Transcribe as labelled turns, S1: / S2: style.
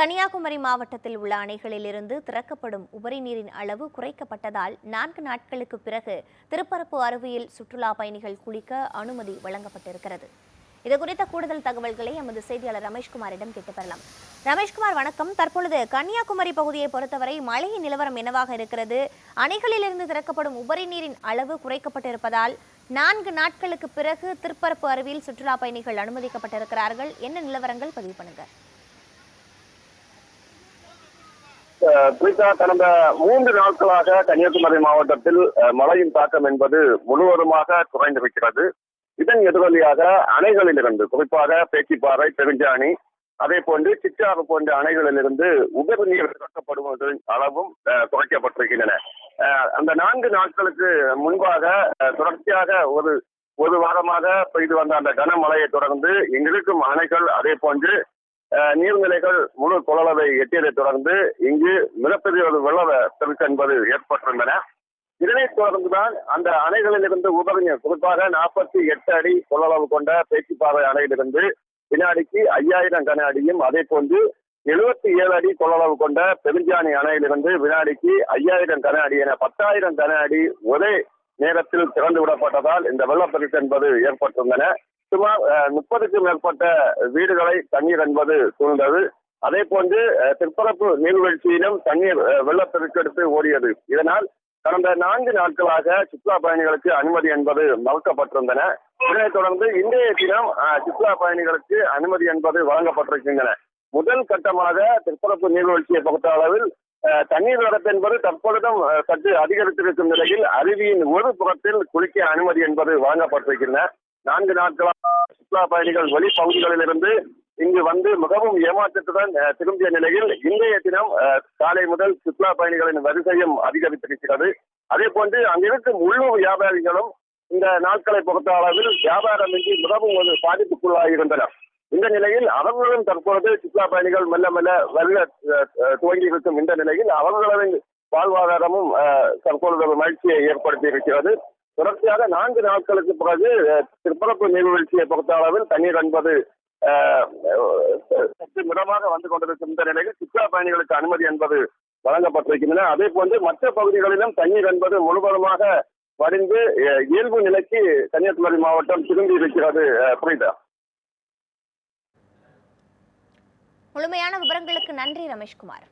S1: கன்னியாகுமரி மாவட்டத்தில் உள்ள அணைகளிலிருந்து திறக்கப்படும் உபரி நீரின் அளவு குறைக்கப்பட்டதால் நான்கு நாட்களுக்கு பிறகு திருப்பரப்பு அருவியில் சுற்றுலா பயணிகள் குளிக்க அனுமதி வழங்கப்பட்டிருக்கிறது. இது குறித்த கூடுதல் தகவல்களை எமது செய்தியாளர் ரமேஷ்குமாரிடம் கேட்டு பெறலாம். ரமேஷ்குமார் வணக்கம். தற்பொழுது கன்னியாகுமரி பகுதியை பொறுத்தவரை மழையின் நிலவரம் என்னவாக இருக்கிறது? அணைகளிலிருந்து திறக்கப்படும் உபரி நீரின் அளவு குறைக்கப்பட்டிருப்பதால் நான்கு நாட்களுக்கு பிறகு திருப்பரப்பு அருவியில் சுற்றுலா பயணிகள் அனுமதிக்கப்பட்டிருக்கிறார்கள். என்ன நிலவரங்கள்? பதிவு பண்ணுங்கள்
S2: அஹ் கடந்த மூன்று நாட்களாக கன்னியாகுமரி மாவட்டத்தில் மழையின் தாக்கம் என்பது முழுவதுமாக குறைந்திருக்கிறது. இதன் எதிரொலியாக அணைகளிலிருந்து குறிப்பாக பேச்சிப்பாறை பெருஞ்சாணி அதே போன்று சிற்றாறு போன்ற அணைகளிலிருந்து உபரி நீர் திறக்கப்படுவதன் அளவும் குறைக்கப்பட்டிருக்கின்றன. அந்த நான்கு நாட்களுக்கு முன்பாக தொடர்ச்சியாக ஒரு ஒரு வாரமாக பெய்து வந்த அந்த கனமழையை தொடர்ந்து இங்கிருக்கும் அணைகள் அதே போன்று நீர்நிலைகள் முழு கொள்ளளவை எட்டியதைத் தொடர்ந்து இங்கு மிகப்பெரிய ஒரு வெள்ள பெருக்கு என்பது ஏற்பட்டிருந்தன. இதனைத் தொடர்ந்துதான் அந்த அணைகளிலிருந்து உபரி குறிப்பாக நாற்பத்தி எட்டு அடி கொள்ளளவு கொண்ட பேச்சுப்பாறை அணையிலிருந்து வினாடிக்கு ஐயாயிரம் கன அடியும் அதே போன்று எழுபத்தி ஏழு அடி கொள்ளளவு கொண்ட பெருஞ்சாணி அணையிலிருந்து வினாடிக்கு ஐயாயிரம் கன அடி என பத்தாயிரம் கன அடி ஒரே நேரத்தில் திறந்து விடப்பட்டதால் இந்த வெள்ளப்பெருக்கு என்பது ஏற்பட்டிருந்தன. சுமார் முப்பதுக்கும் மேற்பட்ட வீடுகளை தண்ணீர் என்பது சூழ்ந்தது. அதே போன்று திருப்பரப்பு நீர்வீழ்ச்சியிலும் தண்ணீர் வெள்ளப்பெருக்கெடுத்து ஓடியது. இதனால் கடந்த நான்கு நாட்களாக சுற்றுலா பயணிகளுக்கு அனுமதி என்பது மறுக்கப்பட்டிருந்தன. இதனைத் தொடர்ந்து இன்றைய தினம் சுற்றுலா பயணிகளுக்கு அனுமதி என்பது வழங்கப்பட்டிருக்கின்றன. முதல் கட்டமாக திருப்பரப்பு நீர்வீழ்ச்சியை பொறுத்த அளவில் அஹ், தண்ணீர் வரத்து என்பது தற்பொழுதும் சற்று அதிகரித்திருக்கும் நிலையில் அருவியின் ஒரு புறத்தில் குளிக்க அனுமதி என்பது வழங்கப்பட்டிருக்கின்றன. நான்கு நாட்களாக சுற்றுலா பயணிகள் வெளிப்பகுதிகளிலிருந்து இங்கு வந்து மிகவும் ஏமாற்றத்துடன் திரும்பிய நிலையில் இன்றைய தினம் அஹ், காலை முதல் சுற்றுலா பயணிகளின் வரிசையும் அதிகரித்திருக்கிறது. அதே போன்று அங்கிருக்கும் உள்ளூர் வியாபாரிகளும் இந்த நாட்களை பொறுத்த அளவில் வியாபாரமின்றி மிகவும் ஒரு பாதிப்புக்குள்ளாகியிருந்தனர். இந்த நிலையில் அவர்களும் தற்பொழுது சுற்றுலா பயணிகள் மெல்ல மெல்ல வெல்ல அஹ், துவங்கி இருக்கும் இந்த நிலையில் அவர்களின் வாழ்வாதாரமும் அஹ், தற்பொழுது ஒரு மகிழ்ச்சியை ஏற்படுத்தி இருக்கிறது தொடர்ச்சியாக நான்கு நாட்களுக்கு பிறகு திருப்பரப்பு நீர்வீழ்ச்சியை பொறுத்த அளவில் தண்ணீர் என்பது சற்று மிதமாக வந்து கொண்டிருக்கும் இந்த நிலையில் சுற்றுலா பயணிகளுக்கு அனுமதி என்பது வழங்கப்பட்டிருக்கின்றன. அதே போன்று மற்ற பகுதிகளிலும் தண்ணீர் என்பது முழுவதுமாக வடிந்து இயல்பு நிலைக்கு கன்னியாகுமரி மாவட்டம் திரும்பி இருக்கிறது புரியுதா
S1: முழுமையான விவரங்களுக்கு நன்றி ரமேஷ்குமார்.